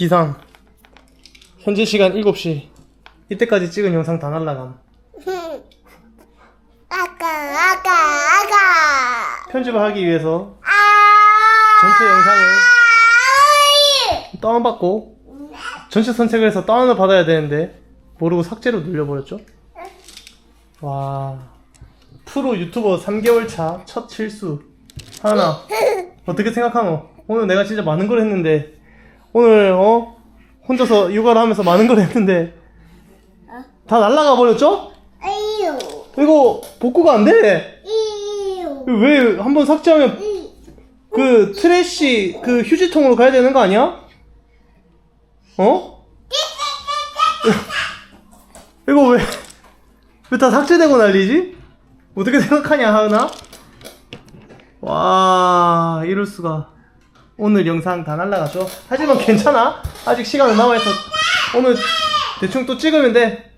비상. 현재 시간 7시. 이때까지 찍은 영상 다 날라감. 아까 아까 아까 편집을 하기 위해서 아 전체 영상을 다운받고 전체 선택을 해서 다운을 받아야 되는데 모르고 삭제로 눌려버렸죠. 와 프로 유튜버 3개월 차 첫 실수 하나 어떻게 생각하노? 오늘 내가 진짜 많은 걸 했는데 오늘 어 혼자서 육아를 하면서 많은 걸 했는데 다 날라가 버렸죠? 이거 복구가 안 돼. 왜 한번 삭제하면 그 트래쉬 그 휴지통으로 가야 되는 거 아니야? 어? 이거 왜 왜 다 삭제되고 난리지? 어떻게 생각하냐 하은아? 와 이럴 수가 오늘 영상 다 날라가죠? 하지만 괜찮아? 아직 시간은 남아있어. 오늘 대충 또 찍으면 돼.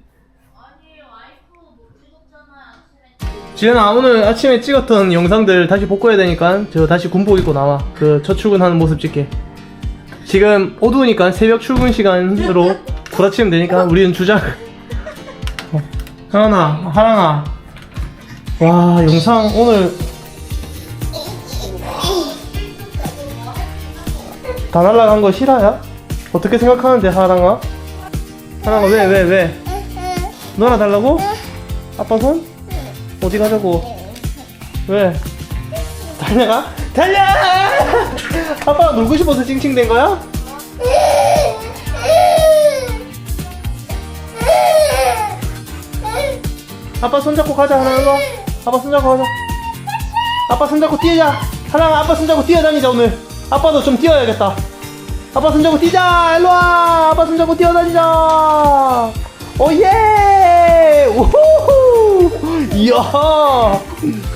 지현아 오늘 아침에 찍었던 영상들 다시 복구해야 되니까 저 다시 군복 입고 나와. 그 첫 출근하는 모습 찍게. 지금 어두우니까 새벽 출근 시간으로 구라치면 되니까 우리는 주작. 어. 하랑아 하랑아. 와 영상 오늘 다 날라간 거 실화야? 어떻게 생각하는데 하랑아? 하랑아 왜 왜 왜? 너나 달라고? 아빠 손? 어디 가자고? 왜? 달려가? 달려! 아빠가 놀고 싶어서 찡찡댄 거야? 아빠 손잡고 가자 하나 와. 아빠 손잡고 가자 아빠 손잡고 뛰자 하나 아빠 손잡고 뛰어다니자 오늘 아빠도 좀 뛰어야겠다. 아빠 손잡고 뛰자. 일로 와. 아빠 손잡고 뛰어다니자. 오예! 우후! 이야.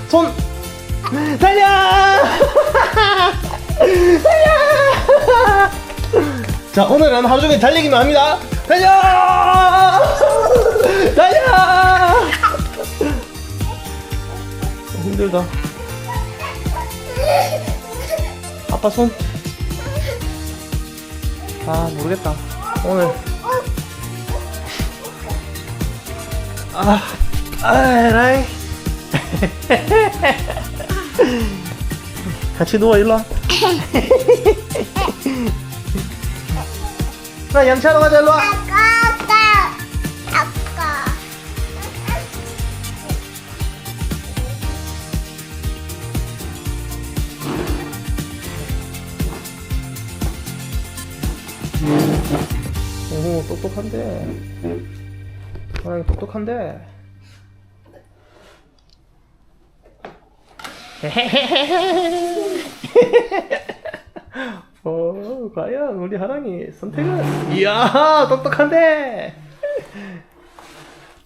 손 달려! 달려! 자 오늘은 하루 종일 달리기만 합니다. 달려! 달려! 힘들다 아빠 손 아 모르겠다. 오늘. 아 아라이. 같이 누워 일로 와. 나 양치하러 가자 일로 와. 똑똑한데. 아 똑똑한데. 어, 과연 우리 하랑이 선택은? 이야, 똑똑한데.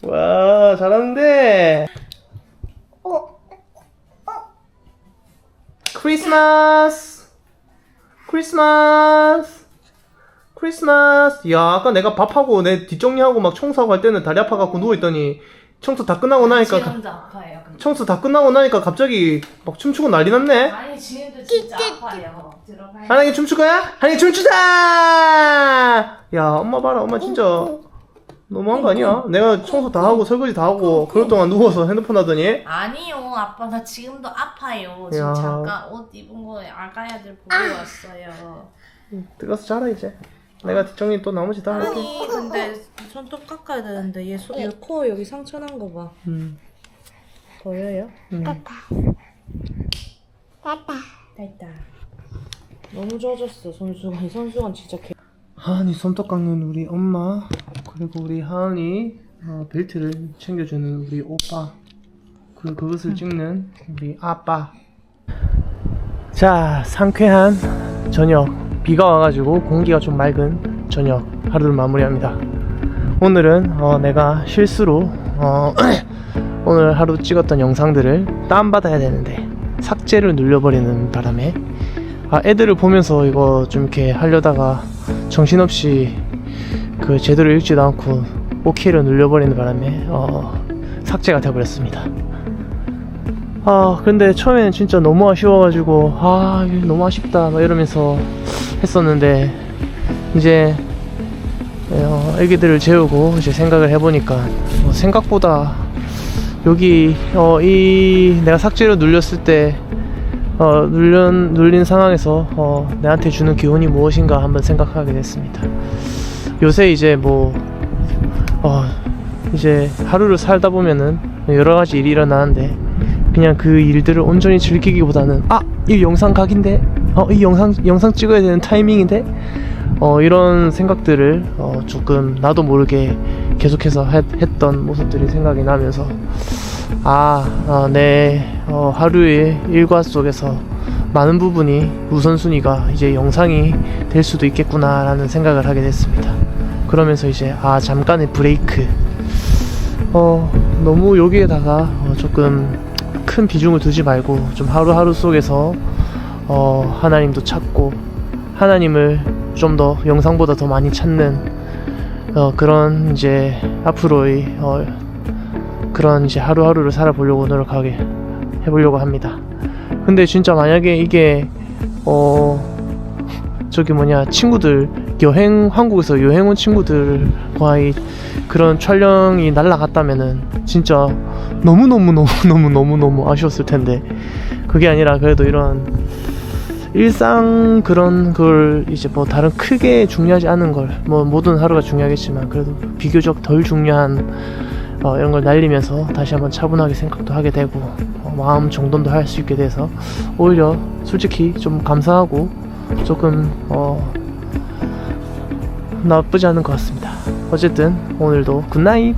와, 잘하는데. 어 크리스마스. 크리스마스. 크리스마스. 야, 아까 내가 밥하고 내 뒷정리하고 막 청소하고 할 때는 다리 아파갖고 누워있더니 청소 다 끝나고 나니까 지금도 아파요. 근데. 청소 다 끝나고 나니까 갑자기 막 춤추고 난리 났네. 아니 지금도 진짜 아파요. 들어가요. 하랑이 춤출 거야? 하랑이 춤추자! 야, 엄마 봐라. 엄마 진짜 너무한 거 아니야? 내가 청소 다 하고 설거지 다 하고 그럴 동안 누워서 핸드폰 하더니 아니요, 아빠 나 지금도 아파요. 지금 야. 잠깐 옷 입은 거 아가야들 보고 왔어요. 들어가서 자라 이제. 내가 뒷정리 또 나머지 다 할게. 아니 근데 손톱 깎아야 되는데 얘, 소, 얘코 여기 상처 난 거 봐. 음, 보여요? 음. 됐다 됐다. 너무 젖었어 손수건. 이 손수건 진짜 개. 하은이 손톱 깎는 우리 엄마 그리고 우리 하은이 어, 벨트를 챙겨주는 우리 오빠 그리고 그것을 찍는 우리 아빠 자 상쾌한 저녁 비가 와가지고 공기가 좀 맑은 저녁 하루를 마무리합니다 오늘은 어, 내가 실수로 어, 오늘 하루 찍었던 영상들을 다운받아야 되는데 삭제를 눌려버리는 바람에 아, 애들을 보면서 이거 좀 이렇게 하려다가 정신없이 그 제대로 읽지도 않고 OK를 눌려버리는 바람에 어, 삭제가 돼버렸습니다. 아 근데 처음에는 진짜 너무 아쉬워가지고 아 너무 아쉽다 막 이러면서 했었는데 이제 어, 애기들을 재우고 이제 생각을 해보니까 어, 생각보다 여기 어, 이 내가 삭제를 눌렸을 때 어, 눌린, 눌린 상황에서 어, 내한테 주는 교훈이 무엇인가 한번 생각하게 됐습니다. 요새 이제 뭐 어, 이제 하루를 살다 보면은 여러 가지 일이 일어나는데 그냥 그 일들을 온전히 즐기기보다는 아, 이 영상 각인데, 어, 이 영상 영상 찍어야 되는 타이밍인데, 어, 이런 생각들을 어, 조금 나도 모르게 계속해서 했, 했던 모습들이 생각이 나면서 아, 어, 내 어, 하루의 일과 속에서 많은 부분이 우선순위가 이제 영상이 될 수도 있겠구나라는 생각을 하게 됐습니다. 그러면서 이제 아 잠깐의 브레이크. 어 너무 여기에다가 어, 조금 큰 비중을 두지 말고 좀 하루하루 속에서 어 하나님도 찾고 하나님을 좀 더 영상보다 더 많이 찾는 어 그런 이제 앞으로의 어 그런 이제 하루하루를 살아보려고 노력하게 해보려고 합니다. 근데 진짜 만약에 이게 어 저기 뭐냐 친구들 여행 한국에서 여행 온 친구들과의 그런 촬영이 날라갔다면은 진짜 너무 너무 너무 너무 너무 너무 아쉬웠을 텐데 그게 아니라 그래도 이런 일상 그런 걸 이제 뭐 다른 크게 중요하지 않은 걸 뭐 모든 하루가 중요하겠지만 그래도 비교적 덜 중요한 어, 이런 걸 날리면서 다시 한번 차분하게 생각도 하게 되고 어, 마음 정돈도 할 수 있게 돼서 오히려 솔직히 좀 감사하고 조금 어 나쁘지 않은 것 같습니다. 어쨌든 오늘도 굿나잇